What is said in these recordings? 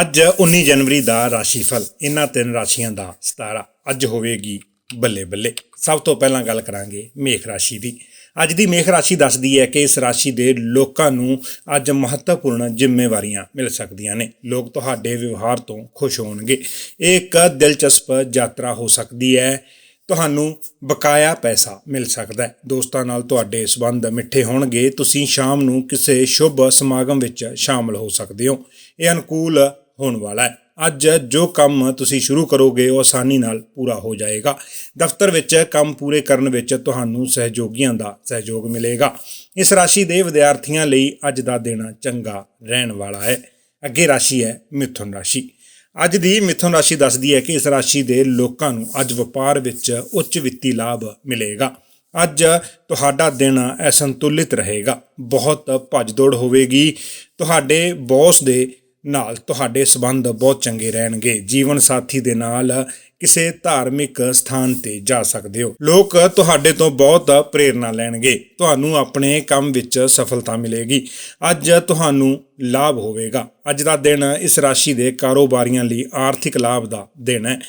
ਅੱਜ 19 ਜਨਵਰੀ ਦਾ ਰਾਸ਼ੀਫਲ ਇਹਨਾਂ ਤਿੰਨ ਰਾਸ਼ੀਆਂ ਦਾ 17 ਅੱਜ ਹੋਵੇਗੀ ਬੱਲੇ ਬੱਲੇ। ਸਭ ਤੋਂ ਪਹਿਲਾਂ ਗੱਲ ਕਰਾਂਗੇ ਮੇਖ ਰਾਸ਼ੀ ਦੀ। ਅੱਜ ਦੀ ਮੇਖ ਰਾਸ਼ੀ ਦੱਸਦੀ ਹੈ ਕਿ ਇਸ ਰਾਸ਼ੀ ਦੇ ਲੋਕਾਂ ਨੂੰ ਅੱਜ ਮਹੱਤਵਪੂਰਨ ਜ਼ਿੰਮੇਵਾਰੀਆਂ ਮਿਲ ਸਕਦੀਆਂ ਨੇ। ਲੋਕ ਤੁਹਾਡੇ ਵਿਵਹਾਰ ਤੋਂ ਖੁਸ਼ ਹੋਣਗੇ। ਇਹ ਇੱਕ ਦਿਲਚਸਪ ਯਾਤਰਾ ਹੋ ਸਕਦੀ ਹੈ ਤੁਹਾਨੂੰ ਬਕਾਇਆ ਪੈਸਾ ਮਿਲ ਸਕਦਾ ਹੈ। ਦੋਸਤਾਂ ਨਾਲ ਤੁਹਾਡੇ ਸਬੰਧ ਮਿੱਠੇ ਹੋਣਗੇ। ਤੁਸੀਂ ਸ਼ਾਮ ਨੂੰ ਕਿਸੇ ਸ਼ੁਭ ਸਮਾਗਮ ਵਿੱਚ ਸ਼ਾਮਲ ਹੋ ਸਕਦੇ ਹੋ। ਇਹ ਅਨੁਕੂਲ ਹੋਣ ਵਾਲਾ ਹੈ। ਅੱਜ ਜੋ ਕੰਮ ਤੁਸੀਂ ਸ਼ੁਰੂ ਕਰੋਗੇ, ਉਹ ਆਸਾਨੀ ਨਾਲ ਪੂਰਾ ਹੋ ਜਾਏਗਾ। ਦਫ਼ਤਰ ਵਿੱਚ ਕੰਮ ਪੂਰੇ ਕਰਨ ਵਿੱਚ ਤੁਹਾਨੂੰ ਸਹਿਯੋਗੀਆਂ ਦਾ ਸਹਿਯੋਗ ਮਿਲੇਗਾ। ਇਸ ਰਾਸ਼ੀ ਦੇ ਵਿਦਿਆਰਥੀਆਂ ਲਈ ਅੱਜ ਦਾ ਦਿਨ ਚੰਗਾ ਰਹਿਣ ਵਾਲਾ ਹੈ। ਅੱਗੇ ਰਾਸ਼ੀ ਹੈ ਮਿਥੁਨ ਰਾਸ਼ੀ। ਅੱਜ ਦੀ ਮਿਥੁਨ ਰਾਸ਼ੀ ਦੱਸਦੀ ਹੈ ਕਿ ਇਸ ਰਾਸ਼ੀ ਦੇ ਲੋਕਾਂ ਨੂੰ ਅੱਜ ਵਪਾਰ ਵਿੱਚ ਉੱਚ ਵਿੱਤੀ ਲਾਭ ਮਿਲੇਗਾ। ਅੱਜ ਤੁਹਾਡਾ ਦਿਨ ਅਸੰਤੁਲਿਤ ਰਹੇਗਾ। ਬਹੁਤ ਭੱਜ-ਦੌੜ ਹੋਵੇਗੀ। ਤੁਹਾਡੇ ਬੌਸ ਦੇ ਨਾਲ ਤੁਹਾਡੇ ਸਬੰਧ ਬਹੁਤ ਚੰਗੇ ਰਹਿਣਗੇ। ਜੀਵਨ ਸਾਥੀ ਦੇ ਨਾਲ ਕਿਸੇ ਧਾਰਮਿਕ ਸਥਾਨ ਤੇ ਜਾ ਸਕਦੇ ਹੋ। ਲੋਕ ਤੁਹਾਡੇ ਤੋਂ ਬਹੁਤ ਪ੍ਰੇਰਣਾ ਲੈਣਗੇ। ਤੁਹਾਨੂੰ ਆਪਣੇ ਕੰਮ ਵਿੱਚ ਸਫਲਤਾ ਮਿਲੇਗੀ। ਅੱਜ ਤੁਹਾਨੂੰ ਲਾਭ ਹੋਵੇਗਾ। ਅੱਜ ਦਾ ਦਿਨ ਇਸ ਰਾਸ਼ੀ ਦੇ ਕਾਰੋਬਾਰੀਆਂ ਲਈ ਆਰਥਿਕ ਲਾਭ ਦਾ ਦਿਨ ਹੈ।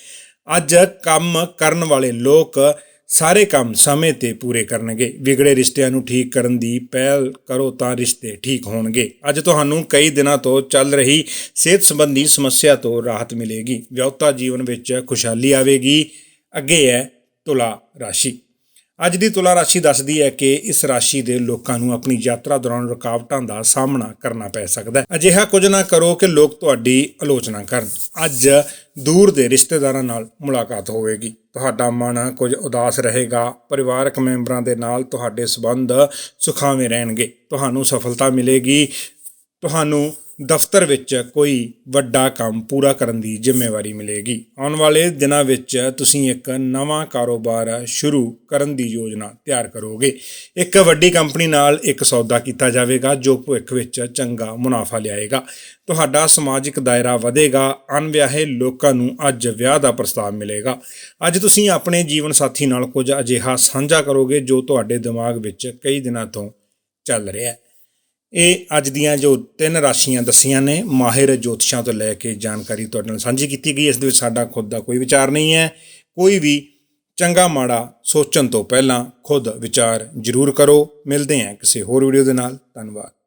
ਅੱਜ ਕੰਮ ਕਰਨ ਵਾਲੇ ਲੋਕ ਸਾਰੇ ਕੰਮ ਸਮੇਂ ਤੇ ਪੂਰੇ ਕਰਨਗੇ। ਵਿਗੜੇ ਰਿਸ਼ਤਿਆਂ ਨੂੰ ਠੀਕ ਕਰਨ ਦੀ ਪਹਿਲ ਕਰੋ ਤਾਂ ਰਿਸ਼ਤੇ ਠੀਕ ਹੋਣਗੇ। ਅੱਜ ਤੁਹਾਨੂੰ ਕਈ ਦਿਨਾਂ ਤੋਂ ਚੱਲ ਰਹੀ ਸਿਹਤ ਸੰਬੰਧੀ ਸਮੱਸਿਆ ਤੋਂ ਰਾਹਤ ਮਿਲੇਗੀ। ਵਿਆਹਤਾ ਜੀਵਨ ਵਿੱਚ ਖੁਸ਼ਹਾਲੀ ਆਵੇਗੀ। ਅੱਗੇ ਹੈ ਤੁਲਾ ਰਾਸ਼ੀ। ਅੱਜ ਦੀ ਤੁਲਾ ਰਾਸ਼ੀ ਦੱਸਦੀ ਹੈ ਕਿ ਇਸ ਰਾਸ਼ੀ ਦੇ ਲੋਕਾਂ ਨੂੰ ਆਪਣੀ ਯਾਤਰਾ ਦੌਰਾਨ ਰੁਕਾਵਟਾਂ ਦਾ ਸਾਹਮਣਾ ਕਰਨਾ ਪੈ ਸਕਦਾ ਹੈ। ਅਜਿਹਾ ਕੁਝ ਨਾ ਕਰੋ ਕਿ ਲੋਕ ਤੁਹਾਡੀ ਆਲੋਚਨਾ ਕਰਨ। ਅੱਜ ਦੂਰ ਦੇ ਰਿਸ਼ਤੇਦਾਰਾਂ ਨਾਲ ਮੁਲਾਕਾਤ ਹੋਵੇਗੀ। ਤੁਹਾਡਾ ਮਨ ਕੁਝ ਉਦਾਸ ਰਹੇਗਾ, ਪਰਿਵਾਰਕ ਮੈਂਬਰਾਂ ਦੇ ਨਾਲ ਤੁਹਾਡੇ ਸਬੰਧ ਸੁਖਾਵੇਂ ਰਹਿਣਗੇ, ਤੁਹਾਨੂੰ ਸਫਲਤਾ ਮਿਲੇਗੀ, ਤੁਹਾਨੂੰ ਦਫ਼ਤਰ ਵਿੱਚ ਕੋਈ ਵੱਡਾ ਕੰਮ ਪੂਰਾ ਕਰਨ ਦੀ ਜ਼ਿੰਮੇਵਾਰੀ ਮਿਲੇਗੀ। ਆਉਣ ਵਾਲੇ ਦਿਨਾਂ ਵਿੱਚ ਤੁਸੀਂ ਇੱਕ ਨਵਾਂ ਕਾਰੋਬਾਰ ਸ਼ੁਰੂ ਕਰਨ ਦੀ ਯੋਜਨਾ ਤਿਆਰ ਕਰੋਗੇ। ਇੱਕ ਵੱਡੀ ਕੰਪਨੀ ਨਾਲ ਇੱਕ ਸੌਦਾ ਕੀਤਾ ਜਾਵੇਗਾ, ਜੋ ਭਵਿੱਖ ਵਿੱਚ ਚੰਗਾ ਮੁਨਾਫਾ ਲਿਆਏਗਾ। ਤੁਹਾਡਾ ਸਮਾਜਿਕ ਦਾਇਰਾ ਵਧੇਗਾ, ਅਣਵਿਆਹੇ ਲੋਕਾਂ ਨੂੰ ਅੱਜ ਵਿਆਹ ਦਾ ਪ੍ਰਸਤਾਵ ਮਿਲੇਗਾ। ਅੱਜ ਤੁਸੀਂ ਆਪਣੇ ਜੀਵਨ ਸਾਥੀ ਨਾਲ ਕੁਝ ਅਜਿਹਾ ਸਾਂਝਾ ਕਰੋਗੇ, ਜੋ ਤੁਹਾਡੇ ਦਿਮਾਗ ਵਿੱਚ ਕਈ ਦਿਨਾਂ ਤੋਂ ਚੱਲ ਰਿਹਾ ਹੈ। ਇਹ ਅੱਜ ਦੀਆਂ ਜੋ ਤਿੰਨ ਰਾਸ਼ੀਆਂ ਦੱਸੀਆਂ ਨੇ, ਮਾਹਿਰ ਜੋਤਿਸ਼ਾਂ ਤੋਂ ਲੈ ਕੇ ਜਾਣਕਾਰੀ ਤੁਹਾਡੇ ਨਾਲ ਸਾਂਝੀ ਕੀਤੀ ਗਈ। ਇਸ ਦੇ ਵਿੱਚ ਸਾਡਾ ਖੁਦ ਦਾ ਕੋਈ ਵਿਚਾਰ ਨਹੀਂ ਹੈ। ਕੋਈ ਵੀ ਚੰਗਾ ਮਾੜਾ ਸੋਚਣ ਤੋਂ ਪਹਿਲਾਂ ਖੁਦ ਵਿਚਾਰ ਜ਼ਰੂਰ ਕਰੋ। ਮਿਲਦੇ ਹਾਂ ਕਿਸੇ ਹੋਰ ਵੀਡੀਓ ਦੇ ਨਾਲ। ਧੰਨਵਾਦ।